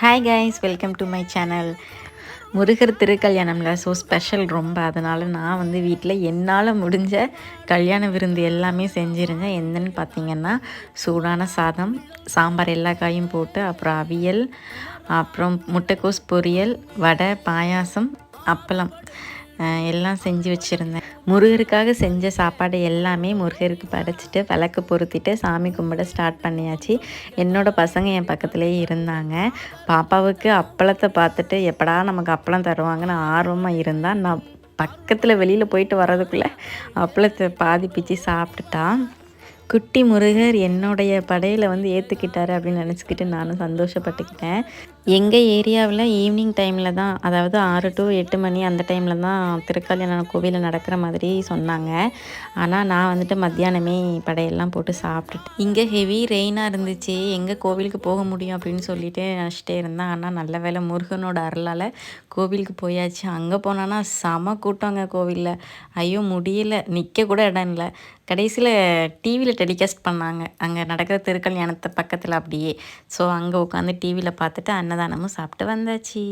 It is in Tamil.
Hi guys welcome to my channel Murugar திருக்கல்யாணம்ல so special ரொம்ப. அதனால் நான் வந்து வீட்டில் என்னால் முடிஞ்ச கல்யாண விருந்து எல்லாமே செஞ்சுருந்தேன் என்னன்னு பார்த்தீங்கன்னா சூடான சாதம் சாம்பார் எல்லா காயும் போட்டு அப்புறம் அவியல் அப்புறம் முட்டைக்கோஸ் பொரியல் வடை பாயாசம் அப்பளம். எல்லாம் செஞ்சு வச்சுருந்தேன். முருகருக்காக செஞ்ச சாப்பாடு எல்லாமே முருகருக்கு படைச்சிட்டு விளக்கு பொருத்திட்டு சாமி கும்பிட ஸ்டார்ட் பண்ணியாச்சு. என்னோட பசங்க என் பக்கத்துலேயே இருந்தாங்க. பாப்பாவுக்கு அப்பளத்தை பார்த்துட்டு எப்படா நமக்கு அப்பளம் தருவாங்கன்னு ஆர்வமாக இருந்தால் நான் பக்கத்தில் வெளியில் போயிட்டு வர்றதுக்குள்ளே அப்பளத்தை பாதி பிச்சு சாப்பிட்டுட்டான். குட்டி முருகர் என்னுடைய படையில் வந்து ஏற்றுக்கிட்டாரு அப்படின்னு நினச்சிக்கிட்டு நானும் சந்தோஷப்பட்டுக்கிட்டேன். எங்கள் ஏரியாவில் ஈவினிங் டைமில் தான் அதாவது ஆறு டு எட்டு மணி அந்த டைமில் தான் திருக்கல்யாண கோவிலில் நடக்கிற மாதிரி சொன்னாங்க. ஆனால் நான் வந்துட்டு மத்தியானமே படையெல்லாம் போட்டு சாப்பிட்டுட்டு இங்கே ஹெவி ரெயினாக இருந்துச்சு எங்கே கோவிலுக்கு போக முடியும் அப்படின்னு சொல்லிட்டு நினச்சிட்டே இருந்தேன். ஆனால் நல்ல வேளை முருகனோட அருளால் கோவிலுக்கு போயாச்சு. அங்கே போனோன்னா செம கூட்டங்க கோவிலில். ஐயோ முடியல நிற்க கூட இடம் இல்லை. கடைசியில் டிவியில் டெலிகாஸ்ட் பண்ணாங்க. அங்கே நடக்கிற திருக்கல்யாணத்தை பக்கத்தில் அப்படியே. ஸோ அங்கே உட்காந்து டிவியில் பார்த்துட்டு அன்னதானமும் சாப்பிட்டு வந்தாச்சு.